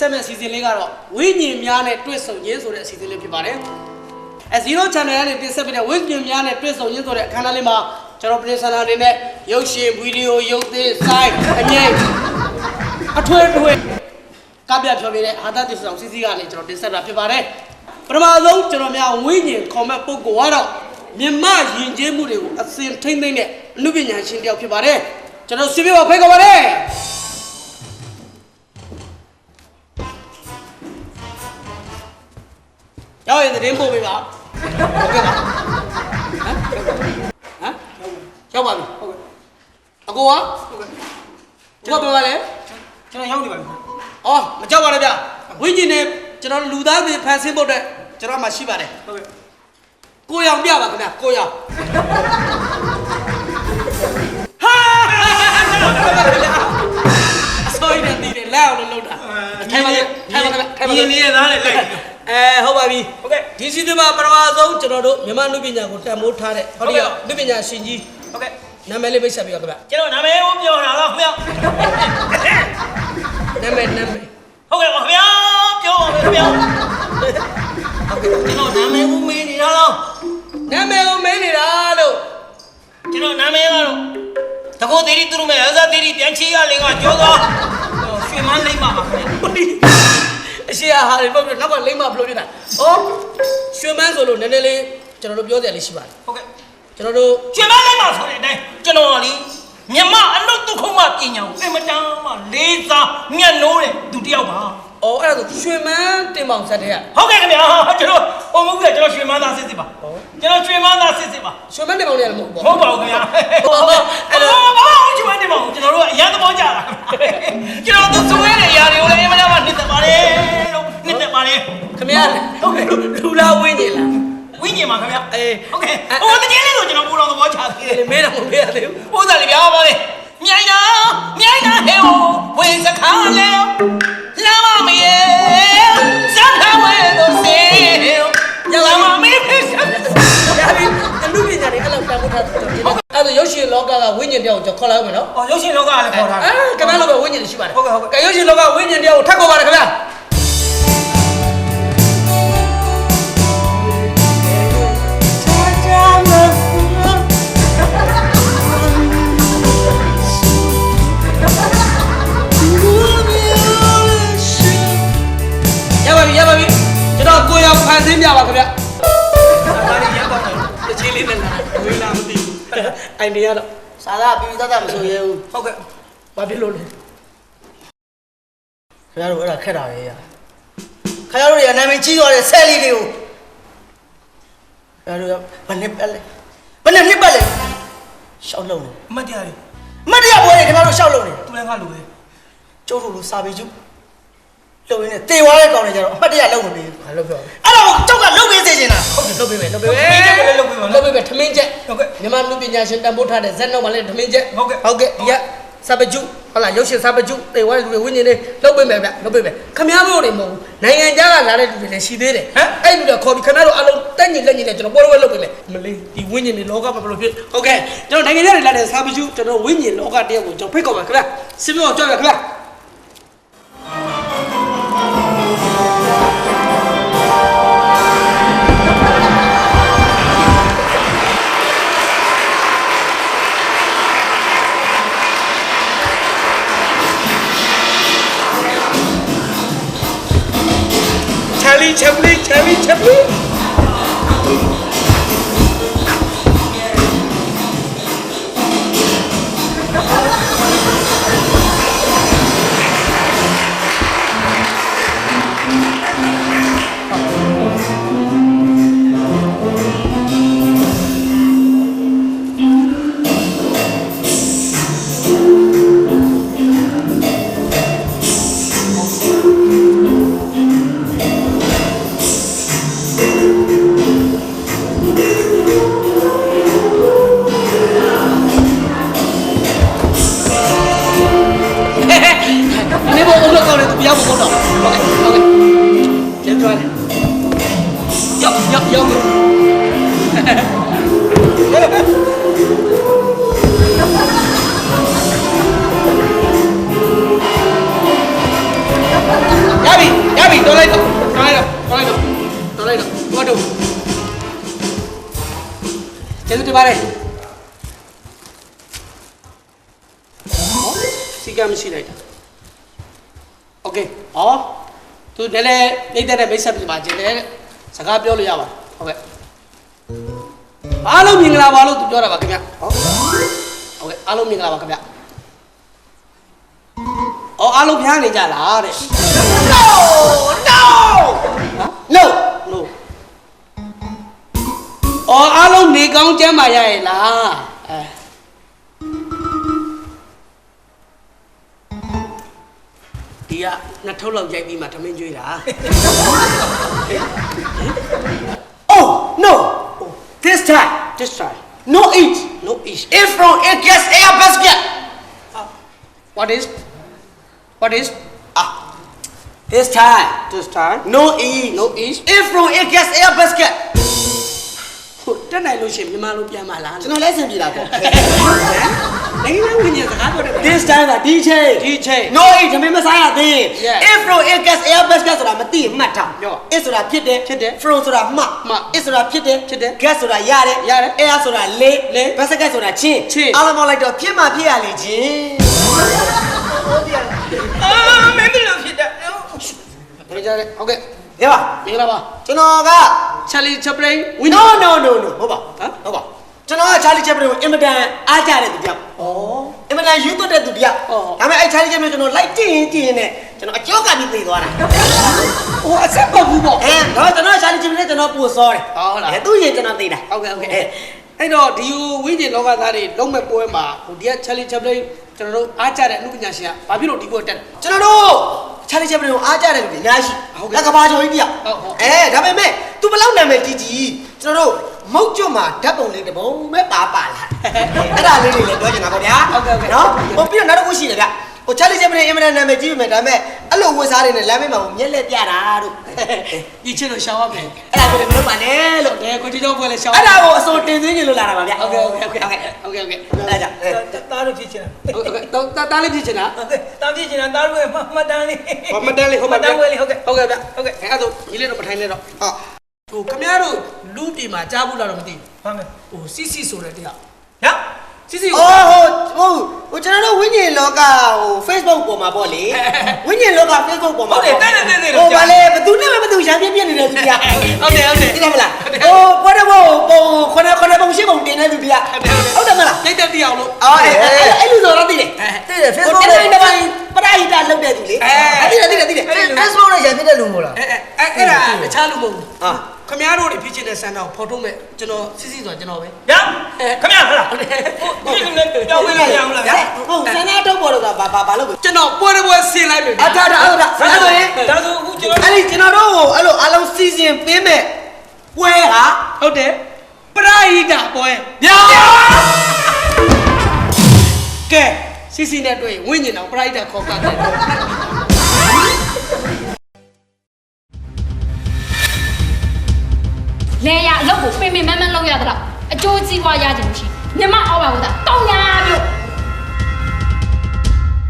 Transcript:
ဒီနေ့ဖြော်ပြတင်ဆက်မဲ့အစီအစဉ်လေးကတော့ဝိညာဉ်များနဲ့တွေ့ဆုံခြင်းဆိုတဲ့အစီအစဉ်လေးဖြစ်ပါတယ်။အဲ0 channel ကနေတင်ဆက်ပေးတဲ့ဝိညာဉ်များနဲ့တွေ့ဆုံခြင်းဆိုတဲ့အခမ်းအနားလေးမှာကျွန်တော်ပရိသတ်အနေနဲ့ရုပ်ရှင်ဗီဒီယိုရုပ်သစ်စိုင်းအငိမ့်အထွေထွေကပြဖြော်ပြတဲ့အာသတိဆောင်စီစီကနေကျွန်တော်တင်ဆက်တာဖြစ်ပါတယ်။ပထမဆုံးကျွန်တော်များဝိညာဉ်ခေါ်မဲ့ပုဂ္ဂိုလ်ကတော့မြမယဉ်ကျေးမှုတွေကိုအစဉ်ထိမ့်သိမ့်တဲ့အမှုပညာရှင်တစ်ယောက်ဖြစ်ပါတယ်။ကျွန်တော်ဆွေးပြပါဖိတ်ခေါ်ပါတယ်။ ရောက်ရင်သတင်းပို့ပေးပါဟုတ်ကဲ့ပါဟမ်ဟမ်ရောက်ပါပြီဟုတ်ကဲ့အကိုကဟုတ်ကဲ့ကျွန်တော်ပြောပါလေကျွန်တော်ရောက်နေပါပြီအော်မကြောက်ပါနဲ့ဗျဝိညာဉ်နဲ့ကျွန်တော်လူသားတွေဖန်ဆင်းဖို့အတွက်ကျွန်တော်မှရှိပါတယ်ဟုတ်ကဲ့ကိုရောင်ပြပါခင်ဗျကိုရောင်ဟာအစိုးရနဲ့တည်တယ်လက်အောင်လို့လုပ်တာထိုင်ပါလေထိုင်ပါခင်ဗျထိုင်ပါဒီခင်နေဗျရသားနဲ့လိုက် အဲဟုတ်ပါပြီဟုတ်ကဲ့ဒီစီစဉ်မှာပထမဆုံးကျွန်တော်တို့မြန်မာလူပညာကိုတန်ဖိုးထားတဲ့ဟောဒီကလူပညာရှင်ကြီးဟုတ်ကဲ့နာမည်လေးမိတ်ဆက်ပြပါခင်ဗျကျွန်တော်နာမည်ကိုပြောတာတော့ခင်ဗျာနာမည်နာမည်ဟုတ်ကဲ့ပါခင်ဗျာပြောပါမယ်ခင်ဗျာကျွန်တော်နာမည်ကိုမေးနေတာတော့နာမည်ကိုမင်းနေတာလို့ကျွန်တော်နာမည်ကတော့တကောသေးရီသူတို့မဲ့အစားသေးရီပြန်ချီရလင်ကကြောသွားရွှေမန်းလိမ့်ပါပါခင်ဗျာ အရှိအဟာတွေပုတ်ပြီးနောက်ကလိမ့်မဘလို့ဖြစ်တာဩရွှေမန်းဆိုလို့နည်းနည်းလေးကျွန်တော်တို့ပြောစရာလေးရှိပါတယ်ဟုတ်ကဲ့ကျွန်တော်တို့ရွှေမန်းလိမ့်ပါဆိုတဲ့အတိုင်းကျွန်တော်ကလေမြမအလုတ်ဒုက္ခမပညာကိုအင်မတန်မှလေးစားမြတ်နိုးတဲ့သူတစ်ယောက်ပါဩအဲ့ဒါဆိုရွှေမန်းတင်ပေါင်ဆက်တဲ့ကဟုတ်ကဲ့ခင်ဗျာကျွန်တော်ဟိုမဟုတ်ကကျွန်တော်ရွှေမန်းသားစစ်စစ်ပါကျွန်တော်ရွှေမန်းသားစစ်စစ်ပါရွှေမန်းတင်ပေါင်လည်းမဟုတ်ဘူးဟုတ်ပါဘူးခင်ဗျာအဲ့တော့ဘာမှမချင်တယ်မဟုတ်ကျွန်တော်တို့ကအရန်သဘောကျတာကျွန်တော်တို့ဆို ခင်ဗျားဟုတ်ကဲ့လူလာဝင်းနေလားဝိညာဉ်ပါခင်ဗျာအေးဟုတ်ကဲ့ဟိုတကယ်လေးဆိုကျွန်တော်ပူတော်သဘောချသေးတယ်မေးတော့မမေးရသေးဘူးဥစ္စာလေးဗျာပါလေမြိုင်နာမြိုင်နာဟဲဟိုဝေစခါလေလာမမေဇက်ခဝဲတို့စေလာမမေဖစ်ဒါပြီးအမှုပညာတွေအဲ့လောက်တန်ဖိုးထားတယ်အဲ့ဒါရုပ်ရှင်လောကကဝိညာဉ်တယောက်ကိုကျွန်တော်ခေါ်လာအောင်မယ်နော်အော်ရုပ်ရှင်လောကလည်းခေါ်ထားတယ်အဲကမ္ဘာလောကဝိညာဉ်ရှိပါတယ်ဟုတ်ကဲ့ဟုတ်ကဲ့ကဲရုပ်ရှင်လောကဝိညာဉ်တယောက်ကိုထပ်ခေါ်ပါတယ်ခင်ဗျာ တချင်းလေးနဲ့လာဝေးလာမသိဘူးအိုင်ဒီယာတော့စာသားပြီးသားသားမဆိုရဘူးဟုတ်ကဲ့ဘာဖြစ်လို့လဲခင်ဗျားတို့အဲ့ဒါခက်တာပဲရခင်ဗျားတို့တွေကနာမည်ကြီးသွားတဲ့ဆယ်လီတွေကိုခင်ဗျားတို့ကဘယ်နှစ်ပတ်လဲဘယ်နှစ်နှစ်ပတ်လဲရှောက်လုံးနေအမတ်တရားလေးမတ်တရားပွဲတွေခင်ဗျားတို့ရှောက်လုံးနေသူလည်းငါလိုပဲကျိုးတို့လိုစာပေကျုလုံရင်းနဲ့တေသွားတဲ့ကောင်တွေကြတော့အမှတ်တရလုံးမပေးဘူးဘာလို့ပြောလဲအဲ့တော့ကျောက်ကလုံပေး စေချင်တာဟုတ်တယ်လုပ်ပေးမယ်လုပ်ပေးမယ်လုပ်ပေးမယ်ထမင်းချက်ဟုတ်ကဲ့မြန်မာလူပညာရှင်တန်ဖိုးထားတဲ့ဇက်နောက်မှာလည်းထမင်းချက်ဟုတ်ကဲ့ဟုတ်ကဲ့ဒီကစပကျုဟုတ်လားရုပ်ရှင်စပကျုတေဝါလူတွေဝိညာဉ်တွေလုပ်ပေးမယ်ဗျလုပ်ပေးမယ်ခမည်းတော်တွေမဟုတ်ဘူးနိုင်ငံခြားကလာတဲ့လူတွေလည်းရှိသေးတယ်အဲ့လူတွေခေါ်ပြီးခမည်းတော်အလုံးတက်ညီလက်ညီနဲ့ကျွန်တော်ပွဲပွဲလုပ်ပေးမယ်မလေးဒီဝိညာဉ်တွေလောကမှာဘယ်လိုဖြစ်ဟုတ်ကဲ့ကျွန်တော်နိုင်ငံခြားတွေလာတဲ့စပကျုကျွန်တော်ဝိညာဉ်လောကတယောက်ကိုကျွန်တော်ဖိတ်ခေါ်ပါခင်ဗျစစ်ပြောကြောက်ရခင်ဗျ Charlie Chaplin, Charlie Chaplin. ကျေးဇူးတင်ပါတယ်စီကမ်းမရှိလိုက်တာโอเคဟောသူလည်းလည်းနေတဲ့တဲ့မိတ်ဆက်ပြပါခြင်းလည်းစကားပြောလို့ရပါဟုတ်ကဲ့အားလုံးမင်္ဂလာပါလို့သူပြောတာပါခင်ဗျဟောဟုတ်ကဲ့အားလုံးမင်္ဂလာပါခင်ဗျအော်အားလုံးဖျားနေကြလားတဲ့ no no no no အော်အားလုံးနေကောင်းကျမ်းမာရရဲ့လားအဲဒီကနှစ်ထုပ်လောက်ရိုက်ပြီးမှထမင်းကျွေးတာ oh no this time this time no eat no eat if from it gets air basket what is what is ah this time this time no eat no eat if from it gets air basket ဟုတ်တက်နိုင်လို့ရှရင်မြန်မာလိုပြန်မလားကျွန်တော်လည်းအဆင်ပြေတာပေါ့ နိုင်ငံဝင်ကြီးစကားပြောတယ် this time ကဒီချိန် ဒီချိန် no eat သမီးမစားရသေးရင် Yeah. if from it gets air basket ဆိုတာမသိရင်မှတ်ထားပြော it ဆိုတာဖြစ်တယ်ဖြစ်တယ် from ဆိုတာမှမှ it ဆိုတာဖြစ်တယ်ဖြစ်တယ် gas ဆိုတာရတယ်ရတယ် air ဆိုတာလေးလေး basket ဆိုတာချင်းချင်း အားလုံးပေါင်းလိုက်တော့ဖြစ်မှဖြစ်ရလေချင်းအာမင်းဘယ်လိုဖြစ်တာ မကြတယ်ဟုတ်ကဲ့ ရပါမင်္ဂလာပါကျွန်တော်ကချာလီချပလိန်ဝင်း no no no no ဟုတ်ပါဟမ်ဟုတ်ပါကျွန်တော်ကချာလီချက်ပရီကိုအင်မတန်အားကြတဲ့သူတယောက်ဩအင်မတန်ယူသွတ်တဲ့သူတယောက်အော်ဒါပေမဲ့အဲ့ချာလီချက်ပရီကိုကျွန်တော်လိုက်ကြည့်ရင်ကြည့်ရင်နဲ့ကျွန်တော်အကျောက်ကပြီးပြေးသွားတာဟိုအဆက်ပတ်ဘူးပေါ့အဲတော့ကျွန်တော်ချာလီချက်ပရီနဲ့ကျွန်တော်ပူစောတယ်ဟုတ်လားအဲသူရင်ကျွန်တော်သိတာဟုတ်ကဲ့ဟုတ်ကဲ့အဲ့တော့ဒီဝင်းကျင်လောကသားတွေလုံးမဲ့ပွဲမှာဟိုဒီကချာလီချပလိန်ကျွန်တော်တို့အားကြတဲ့အမှုပညာရှင်ကဘာဖြစ်လို့ဒီပွဲတက်လဲကျွန်တော်တို့ ချာလီချက်ပရီကိုအားကြတဲ့လူတွေအများကြီးဟုတ်ကဲ့လက်ကဘာကျော်ကြီးတယောက်ဟုတ်ဟုတ်အဲဒါပေမဲ့ तू ဘယ်လောက်နာမည်ကြီးကြီးကျွန်တော်တို့မုတ်ကျွတ်မှာဓာတ်ပုံလေးတစ်ပုံပဲပါပါလာအဲ့ဒါလေးတွေလည်းပြောချင်တာပေါ့ဗျာဟုတ်ကဲ့ဟုတ်ကဲ့နော်ဟိုပြီးတော့နောက်တစ်ခုရှိတယ်ဗျ ဟိုချာလီချက်ပရီအင်မတန်နာမည်ကြီးပြီမဲ့ဒါပေမဲ့အဲ့လိုဝတ်စားတွေနဲ့လမ်းမေးမှာမျက်လက်ပြတာတို့ဒီချင်းတော့ရှောင်းရမယ်အဲ့ဒါကိုလည်းမလုပ်ပါနဲ့လို့အဲကိုကြီးတော့ပွဲလဲရှောင်းအဲ့ဒါကိုအစိုးတင်သွင်းကြလို့လာတာပါဗျဟုတ်ကဲ့ဟုတ်ကဲ့ဟုတ်ကဲ့ဟုတ်ကဲ့ဟုတ်ကဲ့အဲ့ဒါကြောင့်အဲတားလို့ဖြစ်ချင်ဟုတ်ကဲ့တော့တားလေးဖြစ်ချင်တာတာတားဖြစ်ချင်တာတားလို့မှတ်တမ်းလေးဟောမတန်းလေးဟုတ်မှတ်တမ်းဝဲလေးဟုတ်ကဲ့ဟုတ်ကဲ့ဗျဟုတ်ကဲ့အဲ့ဒါဆိုညီလေးတော့မထိုင်နဲ့တော့ဟောဟိုခမရတို့လူတီမှာကြားဘူးလားတော့မသိပါမယ်ဘူးဟိုစီစီဆိုတဲ့တရားနော် စီစီအော်ဟိုဟိုဟိုကျွန်တော်တို့ဝိညာဉ်လောကဟို Facebook ပေါ်မှာပေါ့လေဝိညာဉ်လောက Facebook ပေါ်မှာဟိုဗာလေဘသူနဲ့မှဘသူရံပြင်းပြင်းနေတဲ့သူတရားဟုတ်တယ်ဟုတ်တယ် သိတယ်မလားဟိုဘာတော့ဟိုခဏခဏပုံရှိပုံတင်နေသူတရားဟုတ်တယ်မလားတိတ်တက်တရားလို့အော်အဲ့အဲ့လိုဆိုတော့သိတယ်သိတယ် Facebook Facebook နဲ့နဲ့တပိုင်းပရိဟိတလုပ်တဲ့သူလေအဲ့သိတယ်သိတယ်သိတယ် Facebook နဲ့ရံပြတဲ့လူမို့လားအဲအဲအဲ့ဒါတခြားလူမဟုတ်ဘူးအာ ခမရတို့တွေဖြစ်ချင်တဲ့ဆန္ဒကိုဖော်ထုတ်မဲ့ကျွန်တော်စီစီဆိုတာကျွန်တော်ပဲဗျာခမရဟလားဟိုဒီကနေ့ ပြောင်းဝင်လာရအောင်လားဗျာဟုတ်ဆန္ဒထုတ်ပေါ်တော့ဘာဘာဘာလုပ်လဲကျွန်တော်ပွဲတစ်ပွဲဆင်လိုက်ပြီအထာထာဟုတ်လားအဲ့လိုရင်ဒါဆိုအခုကျွန်တော်အဲ့ဒီကျွန်တော်တို့ကိုအဲ့လိုအလုံးစီစဉ်ပေးမဲ့ပွဲဟာဟုတ်တယ်ပရာဟိတပွဲဗျာကဲစီစီနဲ့တွေ့ရင်ဝိညာဉ်တော်ပရာဟိတခေါ်ကတယ်လဲရအလုပ်ကိုပင်ပင်မန်းမန်းလုပ်ရတော့အကျိုးကြီးပွားရခြင်းမရှိ မြမအောက်ပါကတောင်းရပြုတ်